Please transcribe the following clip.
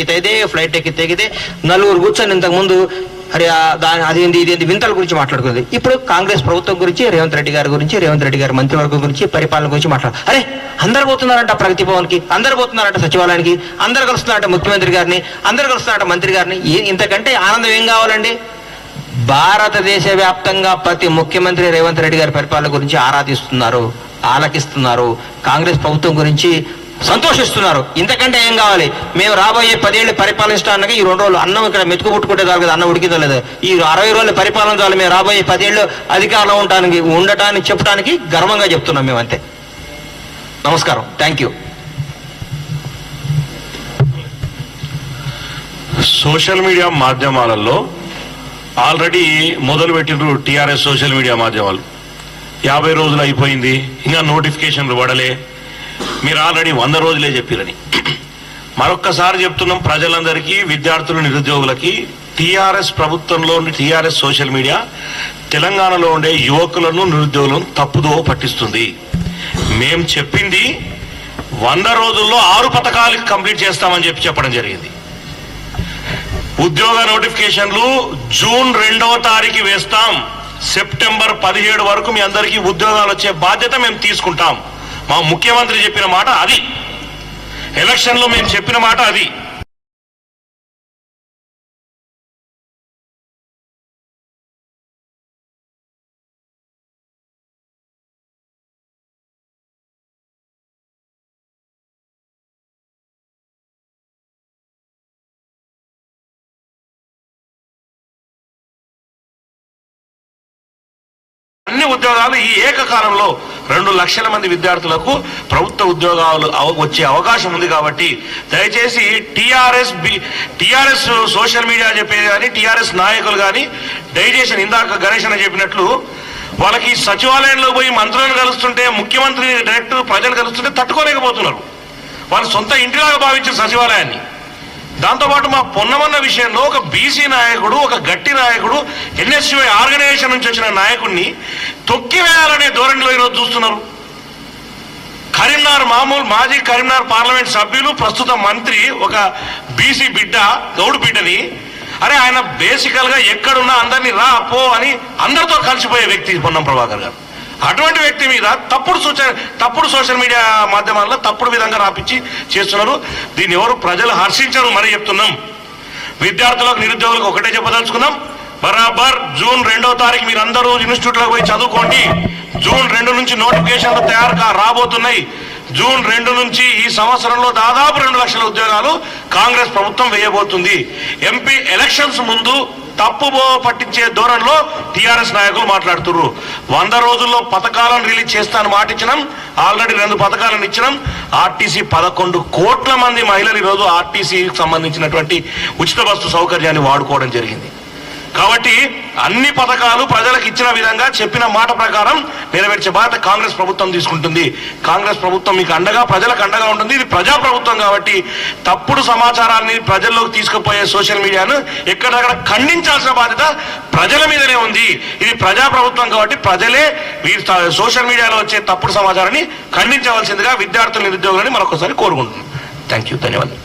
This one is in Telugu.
ఎక్కితే ఫ్లైట్ ఎక్కితే నలుగురు కూర్చొని ఇంతకు ముందు అరే దాని అదేంది ఇదేంది వింతల గురించి మాట్లాడుకుంది ఇప్పుడు కాంగ్రెస్ ప్రభుత్వం గురించి రేవంత్ రెడ్డి గారి గురించి రేవంత్ రెడ్డి గారి మంత్రివర్గం గురించి పరిపాలన గురించి మాట్లాడు. అరే అందరు పోతున్నారంట ప్రగతి భవన్కి అందరు పోతున్నారంట సచివాలయానికి అందరు కలుస్తున్నారంట ముఖ్యమంత్రి గారిని అందరు కలుస్తున్నారంట మంత్రి గారిని. ఏ- ఇంతకంటే ఆనందం ఏం కావాలండి? భారతదేశ వ్యాప్తంగా ప్రతి ముఖ్యమంత్రి రేవంత్ రెడ్డి గారి పరిపాలన గురించి ఆరాధిస్తున్నారు ఆలకిస్తున్నారు. కాంగ్రెస్ ప్రభుత్వం గురించి సంతోషిస్తున్నారు. ఇంతకంటే ఏం కావాలి? మేము రాబోయే పదేళ్ళు పరిపాలించడానికి ఈ రెండు రోజులు అన్నం ఇక్కడ మెతుకు పుట్టుకుంటే చాలు కదా అన్నం ఉడికిందో లేదు. ఈ అరవై రోజులు పరిపాలన చాలు. మేము రాబోయే పదేళ్ళు అధికారంలో ఉండటానికి ఉండటానికి చెప్పడానికి గర్వంగా చెప్తున్నాం మేము అంతే. నమస్కారం. థ్యాంక్ యూ సోషల్ మీడియా మాధ్యమాలలో ఆల్రెడీ మొదలు పెట్టిండ్రు టీఆర్ఎస్ సోషల్ మీడియా మాధ్యమాలు. యాభై రోజులు అయిపోయింది. ఇంకా నోటిఫికేషన్లు పడలే. మీరు ఆల్రెడీ వంద రోజులే చెప్పిరని. మరొక్కసారి చెప్తున్నాం ప్రజలందరికీ విద్యార్థులు నిరుద్యోగులకి టీఆర్ఎస్ ప్రభుత్వంలోని టీఆర్ఎస్ సోషల్ మీడియా తెలంగాణలో ఉండే యువకులను నిరుద్యోగులను తప్పుదో పట్టిస్తుంది. మేం చెప్పింది వంద రోజుల్లో ఆరు పథకాలు కంప్లీట్ చేస్తామని చెప్పి చెప్పడం జరిగింది. ఉద్యోగ నోటిఫికేషన్లు జూన్ రెండవ తారీఖు వేస్తాం. సెప్టెంబర్ పదిహేడు వరకు మీ అందరికీ ఉద్యోగాలు వచ్చే బాధ్యత మేము తీసుకుంటాం. మా ముఖ్యమంత్రి చెప్పిన మాట అది. ఎలక్షన్లో మేము చెప్పిన మాట అది. అన్ని ఉద్యోగాలు ఈ ఏకకాలంలో రెండు లక్షల మంది విద్యార్థులకు ప్రభుత్వ ఉద్యోగాలు అవ- వచ్చే అవకాశం ఉంది కాబట్టి దయచేసి టిఆర్ఎస్ టిఆర్ఎస్ సోషల్ మీడియా చెప్పేది కానీ టిఆర్ఎస్ నాయకులు కానీ దయచేసి ఇందాక గణేష్ అని చెప్పినట్లు వాళ్ళకి సచివాలయంలో పోయి మంత్రులను కలుస్తుంటే ముఖ్యమంత్రి డైరెక్ట్ ప్రజలు కలుస్తుంటే తట్టుకోలేకపోతున్నారు. వాళ్ళు సొంత ఇంటిలాగా భావించారు సచివాలయాన్ని. దాంతోపాటు మా పొన్నమన్న విషయంలో ఒక బీసీ నాయకుడు ఒక గట్టి నాయకుడు ఎన్ఎస్యుఐ ఆర్గనైజేషన్ నుంచి వచ్చిన నాయకుడిని తొక్కివేయాలనే ధోరణిలో ఈరోజు చూస్తున్నారు. కరీంనగర్ మామూలు మాజీ కరీంనగర్ పార్లమెంట్ సభ్యులు ప్రస్తుత మంత్రి ఒక బీసీ బిడ్డ గౌడు బిడ్డని అరే ఆయన బేసికల్గా ఎక్కడున్నా అందరినీ రా పో అని అందరితో కలిసిపోయే వ్యక్తి పొన్నం ప్రభాకర్ గారు. అటువంటి వ్యక్తి మీద తప్పుడు సూచన తప్పుడు సోషల్ మీడియా మాధ్యమాల్లో తప్పుడు విధంగా రాపించి చేస్తున్నారు. దీన్ని ఎవరు ప్రజలు హర్షించరు మరి చెప్తున్నాం. విద్యార్థులకు నిరుద్యోగులకు ఒకటే చెప్పదలుచుకున్నాం. బరాబర్ జూన్ రెండో తారీఖు మీరు అందరూ ఇన్స్టిట్యూట్లోకి పోయి చదువుకోండి. జూన్ రెండు నుంచి నోటిఫికేషన్లు తయారు రాబోతున్నాయి. జూన్ రెండు నుంచి ఈ సంవత్సరంలో దాదాపు రెండు లక్షల ఉద్యోగాలు కాంగ్రెస్ ప్రభుత్వం వేయబోతుంది. ఎంపీ ఎలక్షన్స్ ముందు తప్పు పట్టించే ధోరణిలో టీఆర్ఎస్ నాయకులు మాట్లాడుతున్నారు వంద రోజుల్లో పథకాలను రిలీజ్ చేస్తాను మాటిచ్చినాం ఆల్రెడీ రెండు పథకాలను ఇచ్చినాం. ఆర్టీసీ పదకొండు కోట్ల మంది మహిళలు ఈరోజు ఆర్టీసీకి సంబంధించినటువంటి ఉచిత బస్సు సౌకర్యాన్ని వాడుకోవడం జరిగింది. కాబట్టి అన్ని పథకాలు ప్రజలకు ఇచ్చిన విధంగా చెప్పిన మాట ప్రకారం నెరవేర్చే బాధ్యత కాంగ్రెస్ ప్రభుత్వం తీసుకుంటుంది. కాంగ్రెస్ ప్రభుత్వం మీకు అండగా ప్రజలకు అండగా ఉంటుంది. ఇది ప్రజా ప్రభుత్వం కాబట్టి తప్పుడు సమాచారాన్ని ప్రజల్లోకి తీసుకుపోయే సోషల్ మీడియాను ఎక్కడక్కడ ఖండించాల్సిన బాధ్యత ప్రజల మీదనే ఉంది. ఇది ప్రజా ప్రభుత్వం కాబట్టి ప్రజలే ఈ సోషల్ మీడియాలో వచ్చే తప్పుడు సమాచారాన్ని ఖండించవలసిందిగా విద్యార్థుల నిరుద్యోగులని మరొకసారి కోరుకుంటున్నాను. థ్యాంక్ యూ ధన్యవాదాలు.